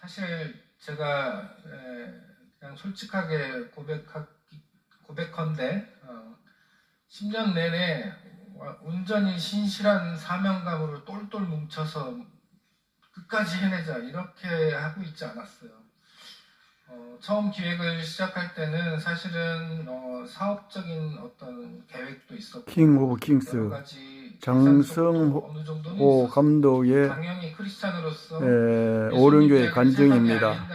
사실 제가 에, 그냥 솔직하게 고백하, 고백컨대 어, 10년 내내 와- 온전히 신실한 사명감으로 똘똘 뭉쳐서 끝까지 해내자 이렇게 하고 있지 않았어요. 어, 처음 기획을 시작할 때는 사실은 어, 사업적인 어떤 계획도 있었고 킹 오브 여러 킹스 가지 장성호. 감독의 에, 오른교의 간증입니다.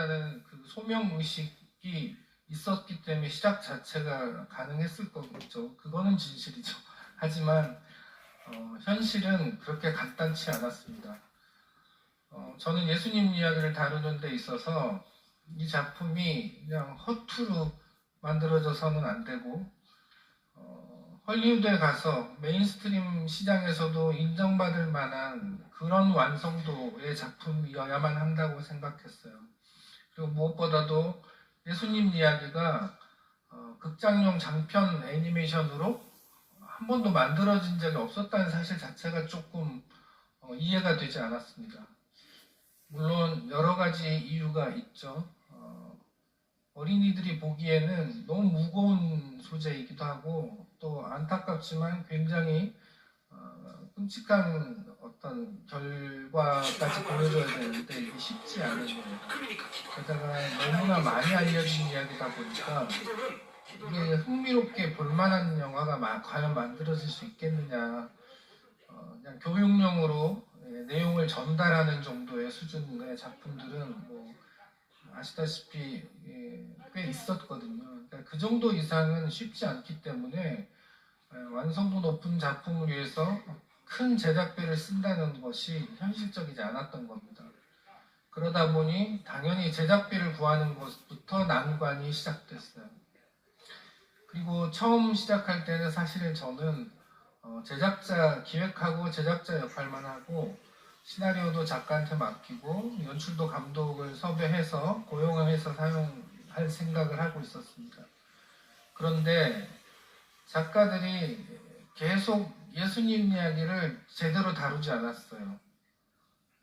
그 소명 의식이 있었기 때문에 시작 자체가 가능했을 거겠죠. 그거는 진실이죠. 하지만 어, 현실은 그렇게 간단치 않았습니다. 어, 저는 예수님 이야기를 다루는 데 있어서 이 작품이 그냥 허투루 만들어져서는 안 되고 어, 헐리우드에 가서 메인스트림 시장에서도 인정받을 만한 그런 완성도의 작품이어야만 한다고 생각했어요. 그리고 무엇보다도 예수님 이야기가 어, 극장용 장편 애니메이션으로 한 번도 만들어진 적이 없었다는 사실 자체가 조금 어, 이해가 되지 않았습니다. 물론 여러 가지 이유가 있죠. 어, 어린이들이 보기에는 너무 무거운 소재이기도 하고 또 안타깝지만 굉장히 어, 끔찍한 어떤 결과까지 보여줘야 되는데 이게 쉽지 않은 거예요. 게다가 너무나 많이 알려진 이야기다 보니까 이게 흥미롭게 볼만한 영화가 마- 과연 만들어질 수 있겠느냐. 어, 그냥 교육용으로 예, 내용을 전달하는 정도의 수준의 작품들은 뭐 아시다시피 예, 꽤 있었거든요. 그러니까 그 정도 이상은 쉽지 않기 때문에 예, 완성도 높은 작품을 위해서 큰 제작비를 쓴다는 것이 현실적이지 않았던 겁니다. 그러다 보니 당연히 제작비를 구하는 것부터 난관이 시작됐어요. 그리고 처음 시작할 때는 사실은 저는 어, 제작자 기획하고 제작자 역할만 하고 시나리오도 작가한테 맡기고 연출도 감독을 섭외해서 고용해서 사용할 생각을 하고 있었습니다. 그런데 작가들이 계속 예수님 이야기를 제대로 다루지 않았어요.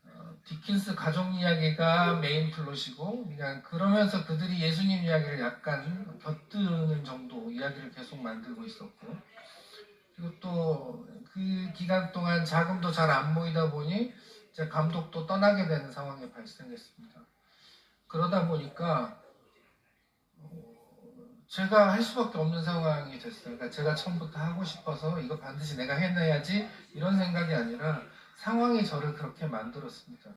어, 디킨스 가족 이야기가 메인 플롯이고 그냥 그러면서 그들이 예수님 이야기를 약간 곁드는 정도 이야기를 계속 만들고 있었고 그리고 또 그 기간 동안 자금도 잘 안 모이다 보니 이제 감독도 떠나게 되는 상황이 발생했습니다. 그러다 보니까 어, 제가 할 수밖에 없는 상황이 됐어요. 그러니까 제가 처음부터 하고 싶어서 이거 반드시 내가 해내야지 이런 생각이 아니라 상황이 저를 그렇게 만들었습니다.